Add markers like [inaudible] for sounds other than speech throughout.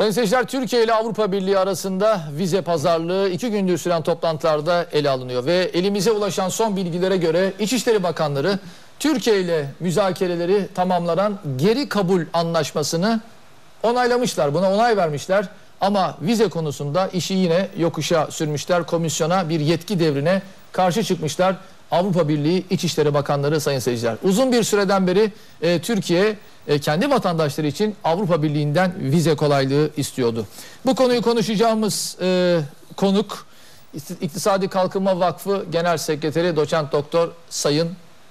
Sayın seyirciler Türkiye ile Avrupa Birliği arasında vize pazarlığı iki gündür süren toplantılarda ele alınıyor. Ve elimize ulaşan son bilgilere göre İçişleri Bakanları Türkiye ile müzakereleri tamamlanan geri kabul anlaşmasını onaylamışlar. Buna onay vermişler. Ama vize konusunda işi yine yokuşa sürmüşler. Komisyona bir yetki devrine karşı çıkmışlar. Avrupa Birliği İçişleri Bakanları sayın seyirciler. Uzun bir süreden beri e, Türkiye e, kendi vatandaşları için Avrupa Birliği'nden vize kolaylığı istiyordu. Bu konuyu konuşacağımız e, konuk İktisadi Kalkınma Vakfı Genel Sekreteri Doçent Doktor Sayın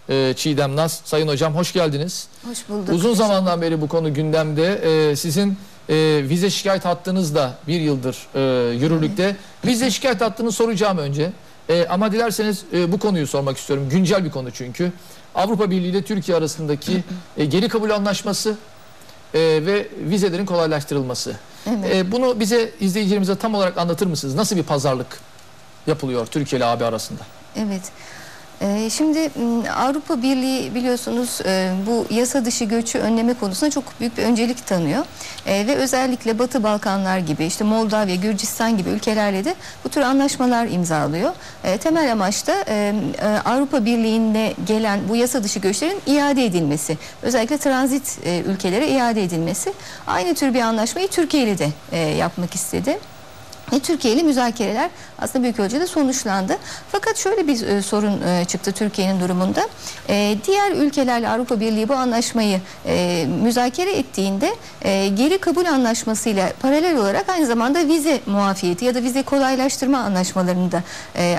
e, Çiğdem Naz. Sayın Hocam hoş geldiniz. Hoş bulduk. Uzun zamandan beri bu konu gündemde. E, sizin e, vize şikayet hattınız da bir yıldır e, yürürlükte. Vize şikayet hattını soracağım önce. E, ama dilerseniz e, bu konuyu sormak istiyorum. Güncel bir konu çünkü. Avrupa Birliği ile Türkiye arasındaki e, geri kabul anlaşması e, ve vizelerin kolaylaştırılması. Evet. E, bunu bize izleyicilerimize tam olarak anlatır mısınız? Nasıl bir pazarlık yapılıyor Türkiye ile AB arasında? Evet. Ee, Şimdi Avrupa Birliği biliyorsunuz e, bu yasa dışı göçü önleme konusunda çok büyük bir öncelik tanıyor. E, Ve özellikle Batı Balkanlar gibi işte Moldavya, Gürcistan gibi ülkelerle de bu tür anlaşmalar imzalıyor. E, Temel amaç da e, e, Avrupa Birliği'ne gelen bu yasa dışı göçlerin iade edilmesi. Özellikle transit ülkelere iade edilmesi. Aynı tür bir anlaşmayı Türkiye ile de yapmak istedi. Türkiye ile müzakereler aslında büyük ölçüde sonuçlandı. Fakat şöyle bir e, sorun e, çıktı Türkiye'nin durumunda. E, diğer ülkelerle Avrupa Birliği bu anlaşmayı e, müzakere ettiğinde geri kabul anlaşmasıyla paralel olarak aynı zamanda vize muafiyeti ya da vize kolaylaştırma anlaşmalarını da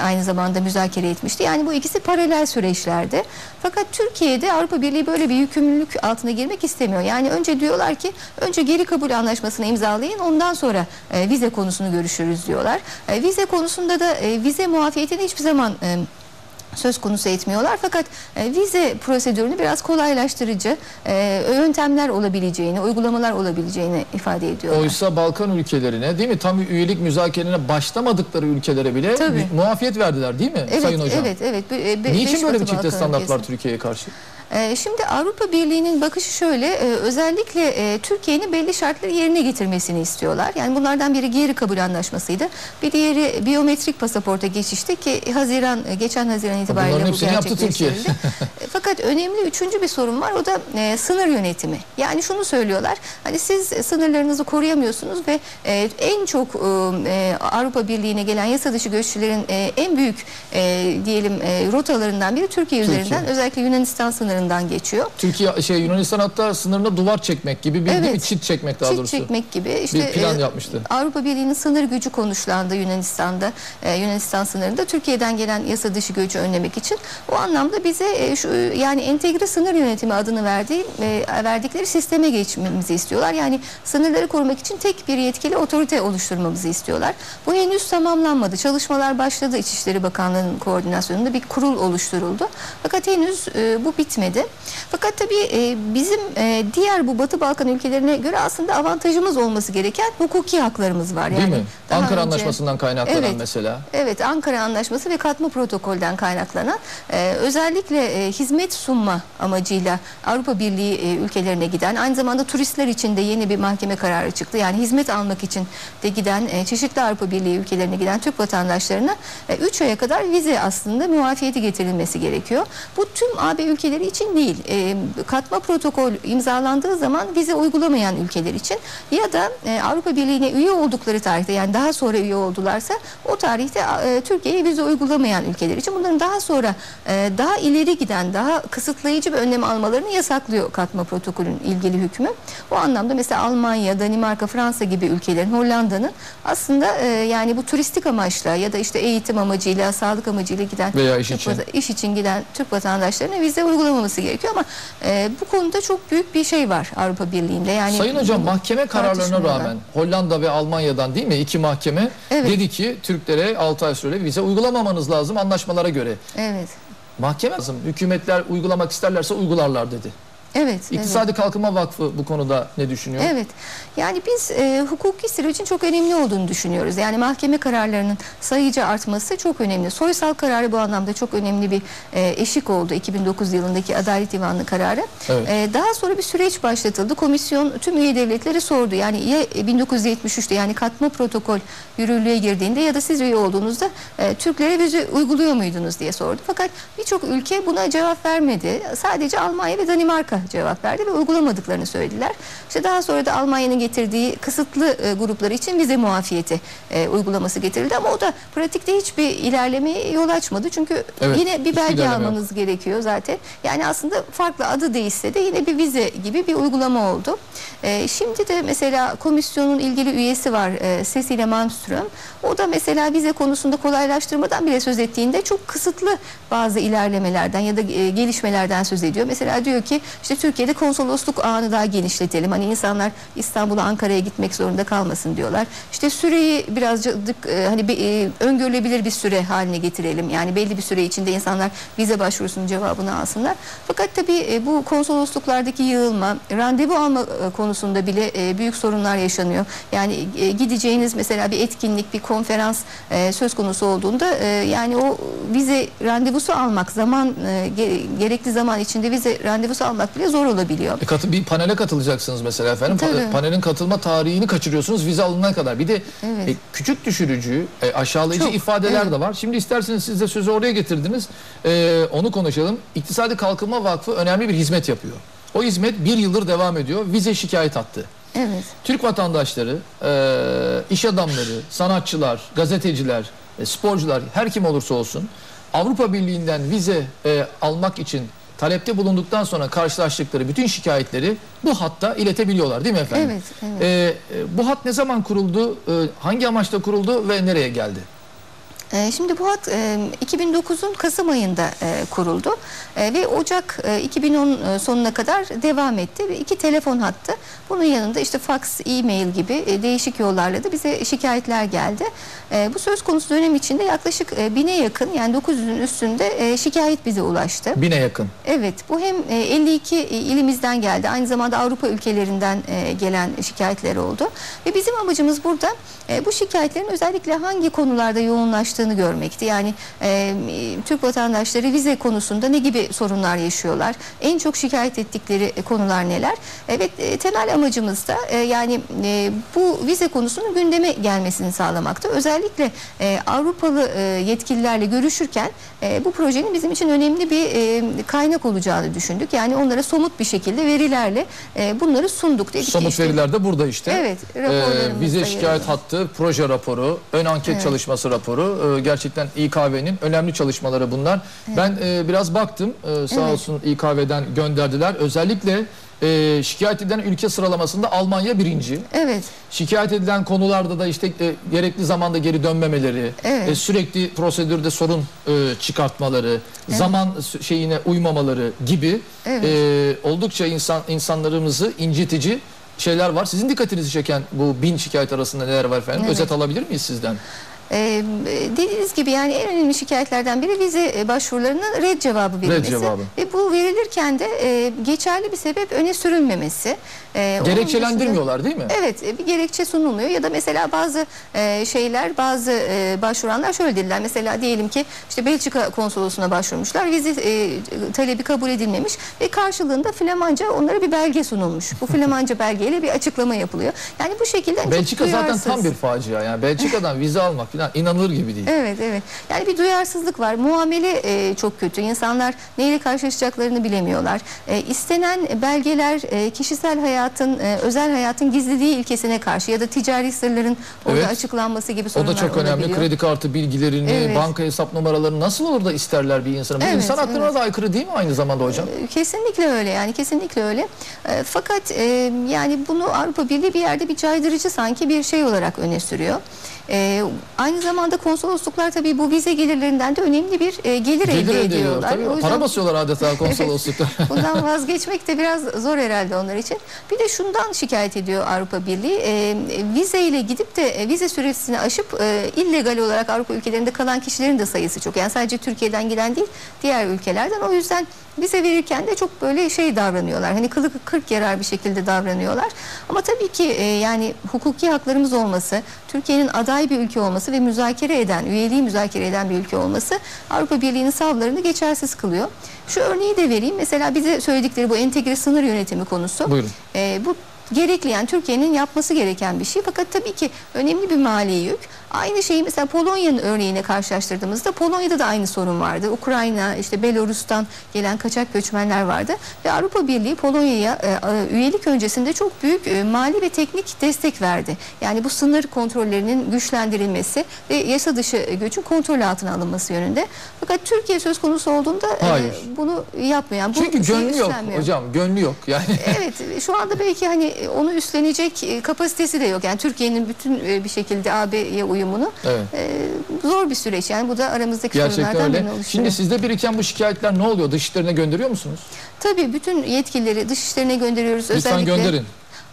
aynı zamanda müzakere etmişti. Yani bu ikisi paralel süreçlerdi. Fakat Türkiye'de Avrupa Birliği böyle bir yükümlülük altına girmek istemiyor. Yani önce diyorlar ki önce geri kabul anlaşmasını imzalayın ondan sonra vize konusunu görüşürüz diyorlar. E, vize konusunda da e, vize muafiyetini hiçbir zaman e, söz konusu etmiyorlar. Fakat e, vize prosedürünü biraz kolaylaştırıcı e, yöntemler olabileceğini, uygulamalar olabileceğini ifade ediyorlar. Oysa Balkan ülkelerine değil mi tam üyelik müzakerelerine başlamadıkları ülkelere bile Tabii. muafiyet verdiler değil mi evet, Sayın Hocam? evet, evet. Bu, e, be- Niçin böyle bir çifte standartlar. Türkiye'ye karşı? Ee, Şimdi Avrupa Birliği'nin bakışı şöyle, e, özellikle e, Türkiye'nin belli şartları yerine getirmesini istiyorlar. Yani bunlardan biri geri kabul anlaşmasıydı. Bir diğeri biyometrik pasaporta geçişti ki Haziran, e, geçen Haziran itibariyle bu gerçekleştirildi. [laughs] Fakat önemli üçüncü bir sorun var, o da sınır yönetimi. Yani şunu söylüyorlar, hani siz sınırlarınızı koruyamıyorsunuz ve en çok Avrupa Birliği'ne gelen yasa dışı göççülerin en büyük diyelim rotalarından biri Türkiye Türkiye. üzerinden, özellikle Yunanistan sınırından geçiyor. Türkiye şey Yunanistan hatta sınırına duvar çekmek gibi bir, değil mi? Evet. çit çekmek daha Çit doğrusu. çekmek gibi işte bir plan e, yapmıştı. Avrupa Birliği'nin sınır gücü konuşlandı Yunanistan'da e, Yunanistan sınırında Türkiye'den gelen yasa dışı göçü önlemek için o anlamda bize e, şu yani entegre sınır yönetimi adını verdiği e, verdikleri sisteme geçmemizi istiyorlar. Yani sınırları korumak için tek bir yetkili otorite oluşturmamızı istiyorlar. Bu henüz tamamlanmadı. Çalışmalar başladı İçişleri Bakanlığı'nın koordinasyonunda bir kurul oluşturuldu. Fakat henüz e, bu bitmedi. Fakat tabii e, bizim e, diğer bu Batı Balkan ülkelerine göre aslında avantajımız olması gereken hukuki haklarımız var. Değil yani mi? Ankara önce- Anlaşması'ndan kaynaklanan Evet. mesela. Evet Ankara Anlaşması ve katma protokolden kaynaklanan e, özellikle hizmet sunma amacıyla Avrupa Birliği ülkelerine giden aynı zamanda turistler için de yeni bir mahkeme kararı çıktı. Yani hizmet almak için de giden çeşitli Avrupa Birliği ülkelerine giden Türk vatandaşlarına 3 aya kadar vize aslında muafiyeti getirilmesi gerekiyor. Bu tüm AB ülkeleri için değil. E, katma protokol imzalandığı zaman vize uygulamayan ülkeler için ya da e, Avrupa Birliği'ne üye oldukları tarihte yani daha sonra üye oldularsa o tarihte e, Türkiye'ye vize uygulamayan ülkeler için bunların daha sonra e, daha ileri giden daha kısıtlayıcı bir önlem almalarını yasaklıyor katma protokolün ilgili hükmü. O anlamda mesela Almanya, Danimarka, Fransa gibi ülkelerin Hollanda'nın aslında e, yani bu turistik amaçla ya da işte eğitim amacıyla, sağlık amacıyla giden Veya iş Türk için. iş için giden Türk vatandaşlarına vize uygulamaması gerekiyor ama e, bu konuda çok büyük bir şey var Avrupa Birliği'nde. Yani Sayın Hocam mahkeme kararlarına rağmen Hollanda ve Almanya'dan değil mi iki mahkeme Evet. dedi ki Türklere 6 ay süreyle vize uygulamamanız lazım anlaşmalara göre. Evet. Mahkeme lazım. Hükümetler uygulamak isterlerse uygularlar dedi. Evet. İktisadi Kalkınma Vakfı bu konuda ne düşünüyor? Evet. Yani biz e, hukuki sürecin çok önemli olduğunu düşünüyoruz. Yani mahkeme kararlarının sayıca artması çok önemli. Soysal kararı bu anlamda çok önemli bir e, eşik oldu 2009 yılındaki Adalet Divanı kararı. Evet. E, daha sonra bir süreç başlatıldı. Komisyon tüm üye devletleri sordu. Yani ya 1973'te yani katma protokol yürürlüğe girdiğinde ya da siz üye olduğunuzda e, Türklere vize uyguluyor muydunuz diye sordu. Fakat birçok ülke buna cevap vermedi. Sadece Almanya ve Danimarka cevap verdi ve uygulamadıklarını söylediler. İşte daha sonra da Almanya'nın getirdiği kısıtlı e, gruplar için vize muafiyeti e, uygulaması getirildi ama o da pratikte hiçbir ilerlemeye yol açmadı. Çünkü Evet, yine bir belge ilerleme yok. almanız gerekiyor zaten. Yani aslında farklı adı değişse de yine bir vize gibi bir uygulama oldu. E, şimdi de mesela komisyonun ilgili üyesi var e, Cecilia Malmström. O da mesela vize konusunda kolaylaştırmadan bile söz ettiğinde çok kısıtlı bazı ilerlemelerden ya da e, gelişmelerden söz ediyor. Mesela diyor ki işte Türkiye'de konsolosluk ağını daha genişletelim. Hani insanlar İstanbul'a Ankara'ya gitmek zorunda kalmasın diyorlar. İşte süreyi birazcık e, hani e, öngörülebilir bir süre haline getirelim. Yani belli bir süre içinde insanlar vize başvurusunun cevabını alsınlar. Fakat tabii e, bu konsolosluklardaki yığılma, randevu alma e, konusunda bile e, büyük sorunlar yaşanıyor. Yani e, gideceğiniz mesela bir etkinlik, bir konferans e, söz konusu olduğunda e, yani o vize randevusu almak zaman e, ge- gerekli zaman içinde vize randevusu almak bile zor olabiliyor. E, katı, bir panele katılacaksınız mesela efendim. Pa- Tabii. panelin katılma tarihini kaçırıyorsunuz vize alınana kadar. Bir de Evet. e, küçük düşürücü, e, aşağılayıcı Çok, ifadeler evet. de var. Şimdi isterseniz siz de sözü oraya getirdiniz. E, onu konuşalım. İktisadi Kalkınma Vakfı önemli bir hizmet yapıyor. O hizmet bir yıldır devam ediyor. Vize şikayet hattı. Evet. Türk vatandaşları, e, iş adamları, sanatçılar, gazeteciler, e, sporcular her kim olursa olsun Avrupa Birliği'nden vize e, almak için talepte bulunduktan sonra karşılaştıkları bütün şikayetleri bu hatta iletebiliyorlar değil mi efendim? Evet, evet. E, e, bu hat ne zaman kuruldu, e, hangi amaçla kuruldu ve nereye geldi? Ee, Şimdi bu hat e, 2009'un Kasım ayında e, kuruldu E, ve Ocak e, 2010 sonuna kadar devam etti ve iki telefon hattı. Bunun yanında işte fax, e-mail gibi e, değişik yollarla da bize şikayetler geldi. E, Bu söz konusu dönem içinde yaklaşık e, bine yakın yani 900'ün üstünde e, şikayet bize ulaştı. Bine yakın. Evet bu hem e, 52 ilimizden geldi aynı zamanda Avrupa ülkelerinden e, gelen şikayetler oldu. Ve bizim amacımız burada e, bu şikayetlerin özellikle hangi konularda yoğunlaştığını görmekti. Yani e, Türk vatandaşları vize konusunda ne gibi sorunlar yaşıyorlar? En çok şikayet ettikleri konular neler? Evet e, temel amacımız da e, yani e, bu vize konusunun gündeme gelmesini sağlamakta. Özellikle e, Avrupalı e, yetkililerle görüşürken e, bu projenin bizim için önemli bir e, kaynak olacağını düşündük. Yani onlara somut bir şekilde verilerle e, bunları sunduk. Dedik Somut işte- veriler de burada işte. Evet, raporlarımızda vize şikayet hattı, proje raporu, ön anket Evet. çalışması raporu. Ee, gerçekten İKV'nin önemli çalışmaları bunlar. Ben e, biraz baktım. Ee, sağ Evet. olsun İKV'den gönderdiler. Özellikle e, şikayet edilen ülke sıralamasında Almanya birinci. Evet. Şikayet edilen konularda da işte e, gerekli zamanda geri dönmemeleri, Evet. e, sürekli prosedürde sorun e, çıkartmaları, zaman sü- şeyine uymamaları gibi Evet. e, oldukça insan insanlarımızı incitici şeyler var. Sizin dikkatinizi çeken bu bin şikayet arasında neler var efendim? Evet. Özet alabilir miyiz sizden? Ee, dediğiniz gibi yani en önemli şikayetlerden biri vize e, başvurularının red cevabı verilmesi. cevabı. Ve bu verilirken de e, geçerli bir sebep öne sürülmemesi. Onun Gerekçelendirmiyorlar değil mi? Evet e, bir gerekçe sunulmuyor ya da mesela bazı e, şeyler bazı e, başvuranlar şöyle dediler. Mesela diyelim ki işte Belçika konsolosluğuna başvurmuşlar. Vize e, talebi kabul edilmemiş ve karşılığında Flamanca onlara bir belge sunulmuş. Bu [laughs] Flamanca belgeyle bir açıklama yapılıyor. Yani bu şekilde Belçika zaten tam bir facia. Yani Belçika'dan vize almak falan inanılır gibi değil. Evet evet. Yani bir duyarsızlık var. Muamele e, çok kötü. İnsanlar neyle karşılaşacaklarını bilemiyorlar. E, istenen belgeler e, kişisel hayatın, e, özel hayatın gizliliği ilkesine karşı ya da ticari sırların orada Evet. açıklanması gibi O sorunlar da çok önemli. olabiliyor. Kredi kartı bilgilerini, Evet. banka hesap numaralarını nasıl olur da isterler bir insana? Bu Evet, insan haklarına evet. da aykırı değil mi aynı zamanda hocam? E, Kesinlikle öyle yani kesinlikle öyle. E, fakat e, yani bunu Avrupa Birliği bir yerde bir caydırıcı sanki bir şey olarak öne sürüyor. E, aynı zamanda konsolosluklar tabii bu vize gelirlerinden de önemli bir e, gelir, Gelir elde ediyorlar. Tabii, O yüzden- Para basıyorlar adeta [laughs] konsolosluklar. [laughs] Bundan vazgeçmek de biraz zor herhalde onlar için. Bir de şundan şikayet ediyor Avrupa Birliği. E, vize ile gidip de e, vize süresini aşıp e, illegal olarak Avrupa ülkelerinde kalan kişilerin de sayısı çok. Yani sadece Türkiye'den giden değil, diğer ülkelerden. O yüzden vize verirken de çok böyle şey davranıyorlar. Hani kılık kırk yarar bir şekilde davranıyorlar. Ama tabii ki e, yani hukuki haklarımız olması, Türkiye'nin aday bir ülke olması ve müzakere eden, üyeliği müzakere eden bir ülke olması Avrupa Birliği'nin savlarını geçersiz kılıyor. Şu örneği de vereyim. Mesela bize söyledikleri bu entegre sınır yönetimi konusu. Buyurun. E, bu gerekli yani Türkiye'nin yapması gereken bir şey. Fakat tabii ki önemli bir mali yük. Aynı şeyi mesela Polonya'nın örneğine karşılaştırdığımızda Polonya'da da aynı sorun vardı. Ukrayna, işte Belarus'tan gelen kaçak göçmenler vardı. Ve Avrupa Birliği Polonya'ya e, üyelik öncesinde çok büyük e, mali ve teknik destek verdi. Yani bu sınır kontrollerinin güçlendirilmesi ve yasa dışı göçün kontrol altına alınması yönünde. Fakat Türkiye söz konusu olduğunda e, bunu yapmıyor. Yani bu Çünkü gönlü yok hocam. Gönlü yok. Yani [laughs] Evet şu anda belki hani onu üstlenecek e, kapasitesi de yok. Yani Türkiye'nin bütün e, bir şekilde AB'ye uyumunu Evet. e, zor bir süreç. Yani bu da aramızdaki gerçekten sorunlardan öyle. birini oluşturuyor. Şimdi sizde biriken bu şikayetler ne oluyor? Dışişlerine gönderiyor musunuz? Tabii bütün yetkilileri dışişlerine gönderiyoruz. Lütfen Özellikle gönderin.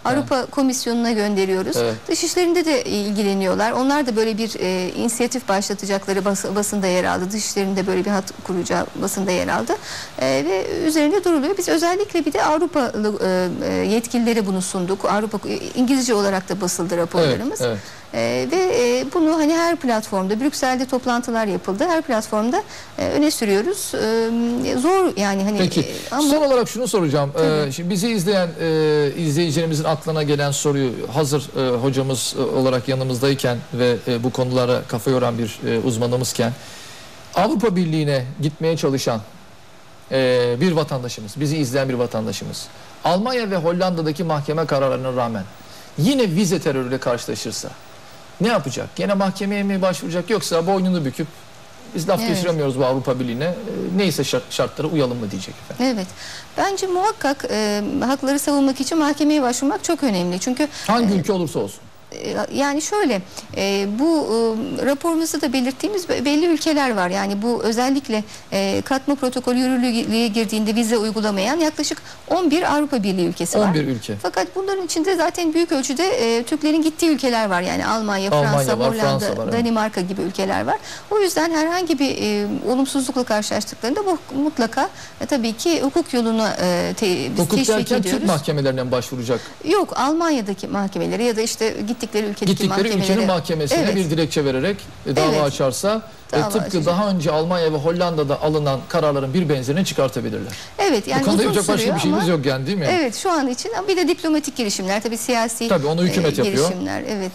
Avrupa Komisyonu'na gönderiyoruz. Evet. Dışişlerinde de ilgileniyorlar. Onlar da böyle bir e, inisiyatif başlatacakları bas- basında yer aldı. Dışişlerinde böyle bir hat kuracağı basında yer aldı. E, ve üzerinde duruluyor. Biz özellikle bir de Avrupalı e, e, yetkililere bunu sunduk. Avrupa İngilizce olarak da basıldı Evet, raporlarımız. evet. E, ve e, bunu hani her platformda Brüksel'de toplantılar yapıldı. Her platformda e, öne sürüyoruz. E, zor yani hani Peki. e, ama Son olarak şunu soracağım. Tabii. şimdi bizi izleyen e, izleyicilerimizin aklına gelen soruyu hazır e, hocamız e, olarak yanımızdayken ve e, bu konulara kafa yoran bir e, uzmanımızken Avrupa Birliği'ne gitmeye çalışan e, bir vatandaşımız, bizi izleyen bir vatandaşımız Almanya ve Hollanda'daki mahkeme kararlarına rağmen yine vize terörüyle karşılaşırsa ne yapacak? Gene mahkemeye mi başvuracak yoksa boynunu büküp biz laf Evet. geçiremiyoruz bu Avrupa Birliği'ne. e, Neyse şart, şartlara uyalım mı diyecek efendim. Evet. Bence muhakkak e, hakları savunmak için mahkemeye başvurmak çok önemli. Çünkü Hangi ülke olursa olsun. E, yani şöyle e, bu e, raporumuzda da belirttiğimiz be- belli ülkeler var. Yani bu özellikle e, katma protokolü yürürlüğe girdiğinde vize uygulamayan yaklaşık 11 Avrupa Birliği ülkesi var. 11 ülke. Fakat bunların içinde zaten büyük ölçüde e, Türklerin gittiği ülkeler var. Yani Almanya, Almanya Fransa, var, Hollanda, Fransa var, evet. Danimarka gibi ülkeler var. O yüzden herhangi bir e, olumsuzlukla karşılaştıklarında bu mutlaka e, tabii ki hukuk yoluna e, te, biz Hukuk teşvik derken Türk ediyoruz. mahkemelerine başvuracak? Yok Almanya'daki mahkemelere ya da işte gittikleri ülkedeki Gittikleri mahkemelere. ülkenin mahkemesine Evet. bir dilekçe vererek e, dava Evet. açarsa e, Dava tıpkı açacak. daha önce Almanya ve Hollanda'da alınan kararların bir benzerini çıkartabilirler. Evet yani Bu konuda yapacak başka bir şeyimiz ama- yok yani değil mi? Evet şu an için bir de diplomatik girişimler tabii siyasi Tabii onu hükümet e, yapıyor. girişimler evet.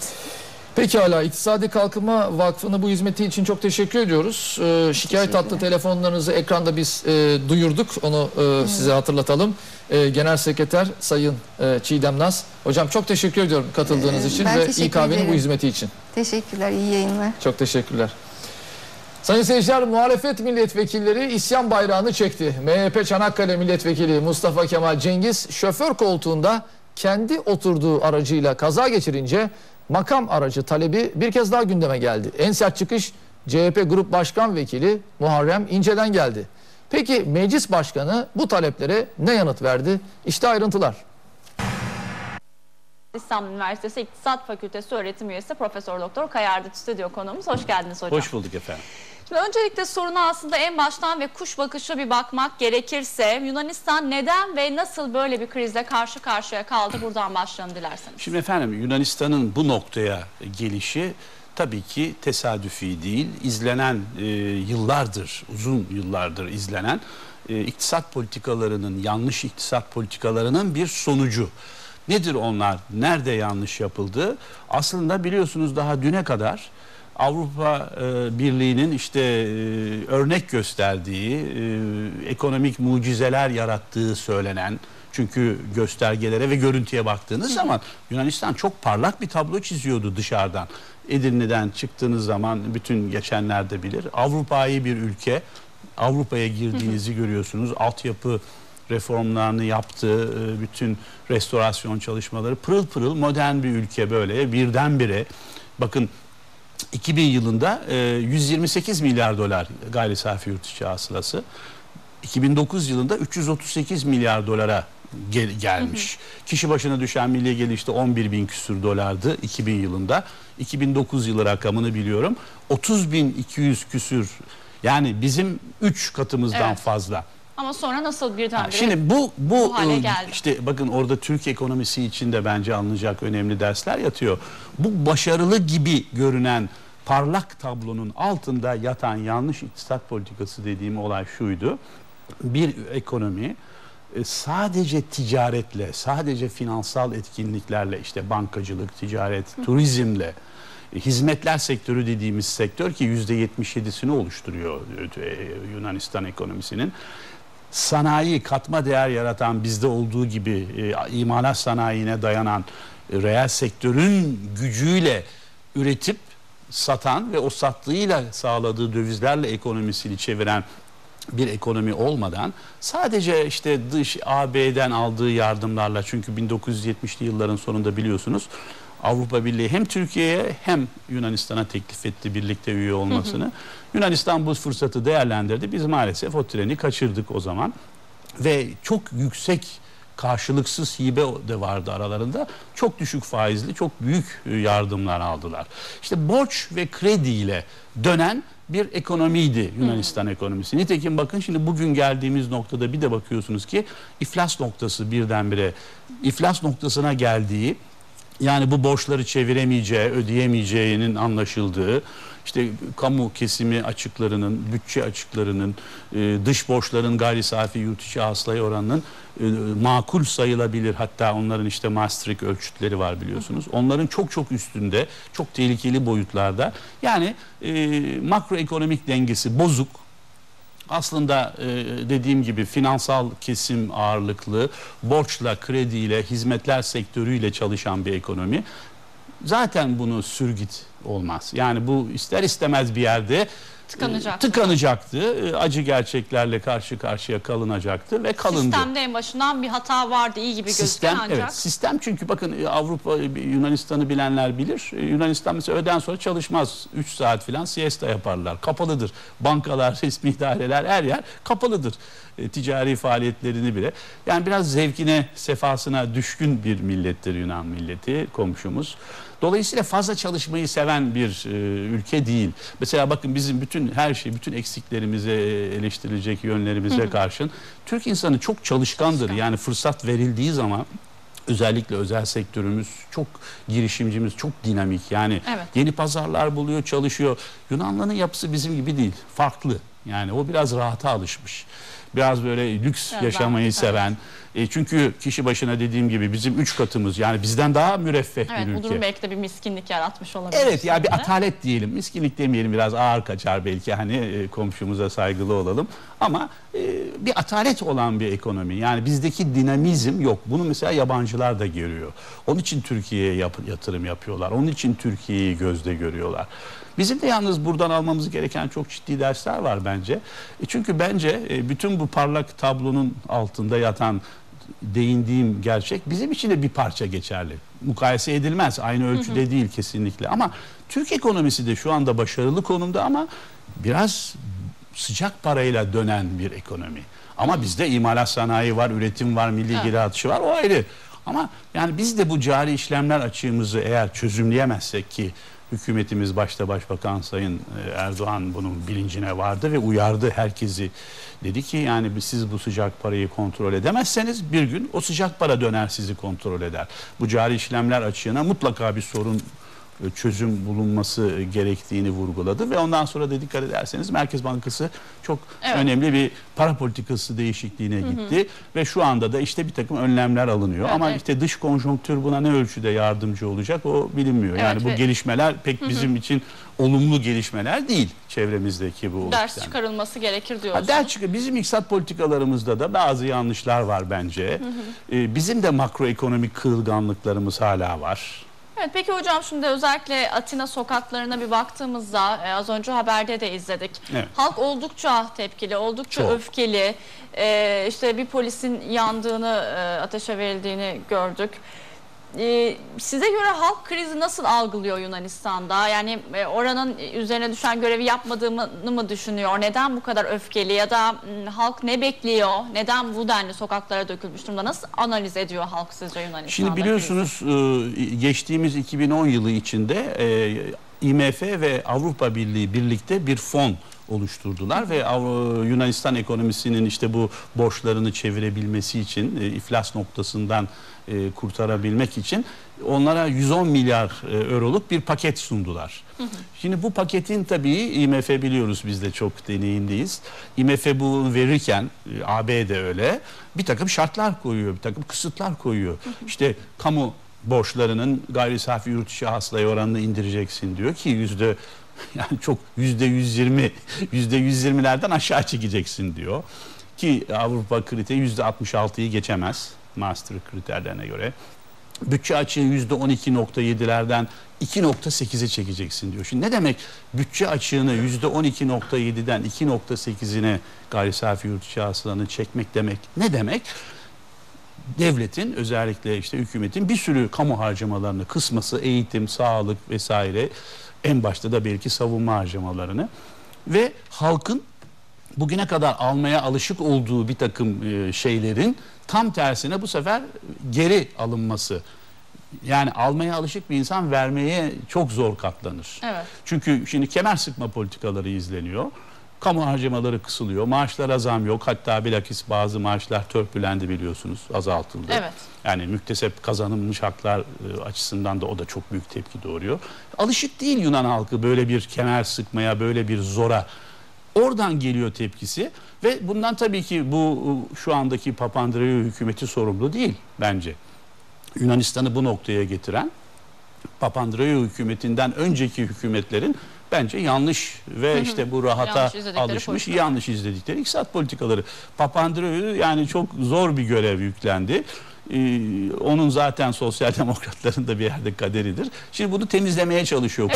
Pekala İktisadi Kalkınma Vakfı'na bu hizmeti için çok teşekkür ediyoruz. Ee, şikayet hattı telefonlarınızı ekranda biz e, duyurduk. Onu e, size hatırlatalım. E, Genel Sekreter Sayın e, Çiğdem Naz. Hocam çok teşekkür ediyorum katıldığınız Ee, için ve İKB'nin bu hizmeti için. Teşekkürler iyi yayınlar. Çok teşekkürler. Sayın seyirciler muhalefet milletvekilleri isyan bayrağını çekti. MHP Çanakkale milletvekili Mustafa Kemal Cengiz şoför koltuğunda kendi oturduğu aracıyla kaza geçirince makam aracı talebi bir kez daha gündeme geldi. En sert çıkış CHP Grup Başkan Vekili Muharrem İnce'den geldi. Peki meclis başkanı bu taleplere ne yanıt verdi? İşte ayrıntılar. İstanbul Üniversitesi İktisat Fakültesi öğretim üyesi Profesör Doktor Kayardıç stüdyo konuğumuz. Hoş geldiniz hocam. Hoş bulduk efendim. Şimdi öncelikle soruna aslında en baştan ve kuş bakışı bir bakmak gerekirse Yunanistan neden ve nasıl böyle bir krizle karşı karşıya kaldı? Buradan başlayalım dilerseniz. Şimdi efendim Yunanistan'ın bu noktaya gelişi tabii ki tesadüfi değil. İzlenen e, yıllardır, uzun yıllardır izlenen e, iktisat politikalarının, yanlış iktisat politikalarının bir sonucu. Nedir onlar? Nerede yanlış yapıldı? Aslında biliyorsunuz daha düne kadar Avrupa e, Birliği'nin işte e, örnek gösterdiği, e, ekonomik mucizeler yarattığı söylenen çünkü göstergelere ve görüntüye baktığınız zaman Yunanistan çok parlak bir tablo çiziyordu dışarıdan. Edirne'den çıktığınız zaman bütün geçenler de bilir. Avrupa'yı bir ülke. Avrupa'ya girdiğinizi görüyorsunuz. Altyapı reformlarını yaptı. e, Bütün restorasyon çalışmaları pırıl pırıl modern bir ülke böyle birdenbire. Bakın 2000 yılında e, 128 milyar dolar gayri safi yurt içi hasılası. 2009 yılında 338 milyar dolara gel- gelmiş. Kişi başına düşen milli gelir işte 11 bin küsür dolardı 2000 yılında. 2009 yılı rakamını biliyorum. 30 bin 200 küsür yani bizim 3 katımızdan Evet. fazla. Ama sonra nasıl birdenbire Ha, Şimdi bu bu, bu hale e, geldi. işte bakın orada Türk ekonomisi için de bence alınacak önemli dersler yatıyor. Bu başarılı gibi görünen parlak tablonun altında yatan yanlış iktisat politikası dediğim olay şuydu. Bir ekonomi e, sadece ticaretle, sadece finansal etkinliklerle işte bankacılık, ticaret, turizmle e, hizmetler sektörü dediğimiz sektör ki %77'sini oluşturuyor e, Yunanistan ekonomisinin sanayi katma değer yaratan bizde olduğu gibi e, imalat sanayine dayanan e, reel sektörün gücüyle üretip satan ve o sattığıyla sağladığı dövizlerle ekonomisini çeviren bir ekonomi olmadan sadece işte dış AB'den aldığı yardımlarla çünkü 1970'li yılların sonunda biliyorsunuz Avrupa Birliği hem Türkiye'ye hem Yunanistan'a teklif etti birlikte üye olmasını. Yunanistan bu fırsatı değerlendirdi. Biz maalesef o treni kaçırdık o zaman. Ve çok yüksek karşılıksız hibe de vardı aralarında. Çok düşük faizli, çok büyük e, yardımlar aldılar. İşte borç ve krediyle dönen bir ekonomiydi Yunanistan ekonomisi. Nitekim bakın şimdi bugün geldiğimiz noktada bir de bakıyorsunuz ki iflas noktası birdenbire iflas noktasına geldiği yani bu borçları çeviremeyeceği, ödeyemeyeceğinin anlaşıldığı, işte kamu kesimi açıklarının, bütçe açıklarının, e, dış borçların gayri safi yurt içi hasılaya oranının e, makul sayılabilir. Hatta onların işte Maastricht ölçütleri var biliyorsunuz. Onların çok çok üstünde, çok tehlikeli boyutlarda. Yani e, makroekonomik dengesi bozuk, aslında e, dediğim gibi finansal kesim ağırlıklı, borçla, krediyle, hizmetler sektörüyle çalışan bir ekonomi. Zaten bunu sürgit olmaz. Yani bu ister istemez bir yerde Tıkanacak. e, tıkanacaktı. E, Acı gerçeklerle karşı karşıya kalınacaktı ve kalındı. Sistemde en başından bir hata vardı iyi gibi gözüken Sistem ancak. evet sistem çünkü bakın e, Avrupa e, Yunanistan'ı bilenler bilir. E, Yunanistan mesela öğleden sonra çalışmaz. 3 saat falan siesta yaparlar. Kapalıdır. Bankalar, [laughs] resmi daireler her yer kapalıdır. E, ticari faaliyetlerini bile. Yani biraz zevkine, sefasına düşkün bir millettir Yunan milleti komşumuz. Dolayısıyla fazla çalışmayı seven bir e, ülke değil. Mesela bakın bizim bütün her şey, bütün eksiklerimize e, eleştirilecek yönlerimize karşın Türk insanı çok çalışkandır. Yani fırsat verildiği zaman özellikle özel sektörümüz çok girişimcimiz çok dinamik. Yani Evet. yeni pazarlar buluyor, çalışıyor. Yunanlı'nın yapısı bizim gibi değil. Farklı. Yani o biraz rahata alışmış. Biraz böyle lüks Biraz yaşamayı daha, seven. E, çünkü kişi başına dediğim gibi bizim üç katımız yani bizden daha müreffeh Evet bir bu ülke. durum belki de bir miskinlik yaratmış olabilir. Evet ya bir atalet diyelim. Miskinlik demeyelim biraz ağır kaçar belki hani e, komşumuza saygılı olalım. Ama e, bir atalet olan bir ekonomi. Yani bizdeki dinamizm yok. Bunu mesela yabancılar da görüyor. Onun için Türkiye'ye yap- yatırım yapıyorlar. Onun için Türkiye'yi gözde görüyorlar. Bizim de yalnız buradan almamız gereken çok ciddi dersler var bence. E, çünkü bence e, bütün bu parlak tablonun altında yatan değindiğim gerçek bizim için de bir parça geçerli. Mukayese edilmez. Aynı ölçüde değil kesinlikle. Ama Türk ekonomisi de şu anda başarılı konumda ama biraz sıcak parayla dönen bir ekonomi. Ama bizde imalat sanayi var, üretim var, milli Evet. geri artışı var. O ayrı. Ama yani biz de bu cari işlemler açığımızı eğer çözümleyemezsek ki hükümetimiz başta Başbakan Sayın e, Erdoğan bunun bilincine vardı ve uyardı herkesi. Dedi ki yani siz bu sıcak parayı kontrol edemezseniz bir gün o sıcak para döner sizi kontrol eder. Bu cari işlemler açığına mutlaka bir sorun çözüm bulunması gerektiğini vurguladı ve ondan sonra da dikkat ederseniz Merkez Bankası çok Evet. önemli bir para politikası değişikliğine gitti ve şu anda da işte bir takım önlemler alınıyor Evet, ama işte dış konjonktür buna ne ölçüde yardımcı olacak o bilinmiyor. Evet yani bu ve- gelişmeler pek bizim için olumlu gelişmeler değil çevremizdeki bu Ders yani. çıkarılması gerekir Ha, diyorsunuz. ders çıkıyor. Bizim iktisat politikalarımızda da bazı yanlışlar var bence. Ee, bizim de makroekonomik kırılganlıklarımız hala var. Evet peki hocam şimdi özellikle Atina sokaklarına bir baktığımızda e, az önce haberde de izledik. Evet. Halk oldukça tepkili, oldukça Çok. öfkeli. E, işte bir polisin yandığını, e, ateşe verildiğini gördük. E, size göre halk krizi nasıl algılıyor Yunanistan'da? Yani e, oranın üzerine düşen görevi yapmadığını mı düşünüyor? Neden bu kadar öfkeli ya da m, halk ne bekliyor? Neden bu denli sokaklara dökülmüş durumda? Nasıl analiz ediyor halk sizce Yunanistan'da? Şimdi biliyorsunuz e, geçtiğimiz 2010 yılı içinde e, IMF ve Avrupa Birliği birlikte bir fon oluşturdular ve Avru- Yunanistan ekonomisinin işte bu borçlarını çevirebilmesi için e, iflas noktasından e, kurtarabilmek için onlara 110 milyar e, euroluk bir paket sundular. Şimdi bu paketin tabii IMF biliyoruz biz de çok deneyimliyiz. IMF bu verirken e, AB de öyle bir takım şartlar koyuyor, bir takım kısıtlar koyuyor. İşte kamu borçlarının gayri safi yurt içi hasılaya oranını indireceksin diyor ki yüzde [laughs] yani çok yüzde 120 yüzde 120'lerden aşağı çekeceksin diyor ki Avrupa kriteri yüzde 66'yı geçemez Maastricht kriterlerine göre. Bütçe açığı yüzde 12.7'lerden 2.8'e çekeceksin diyor. Şimdi ne demek bütçe açığını yüzde 12.7'den 2.8'ine gayri safi yurt içi hasılanı çekmek demek ne demek? devletin özellikle işte hükümetin bir sürü kamu harcamalarını kısması eğitim, sağlık vesaire en başta da belki savunma harcamalarını ve halkın bugüne kadar almaya alışık olduğu bir takım e, şeylerin tam tersine bu sefer geri alınması. Yani almaya alışık bir insan vermeye çok zor katlanır. Evet. Çünkü şimdi kemer sıkma politikaları izleniyor. Kamu harcamaları kısılıyor. Maaşlara zam yok. Hatta bilakis bazı maaşlar törpülendi biliyorsunuz. Azaltıldı. Evet. Yani müktesep kazanılmış haklar e, açısından da o da çok büyük tepki doğuruyor. Alışık değil Yunan halkı böyle bir kemer sıkmaya, böyle bir zora. Oradan geliyor tepkisi ve bundan tabii ki bu e, şu andaki Papandreou hükümeti sorumlu değil bence. Yunanistan'ı bu noktaya getiren Papandreou hükümetinden önceki hükümetlerin bence yanlış ve işte bu rahata Yanlış izledikleri alışmış politikalar. yanlış izledikleri iktisat politikaları. Papandreou yani çok zor bir görev yüklendi. Ee, onun zaten sosyal demokratların da bir yerde kaderidir. Şimdi bunu temizlemeye çalışıyor.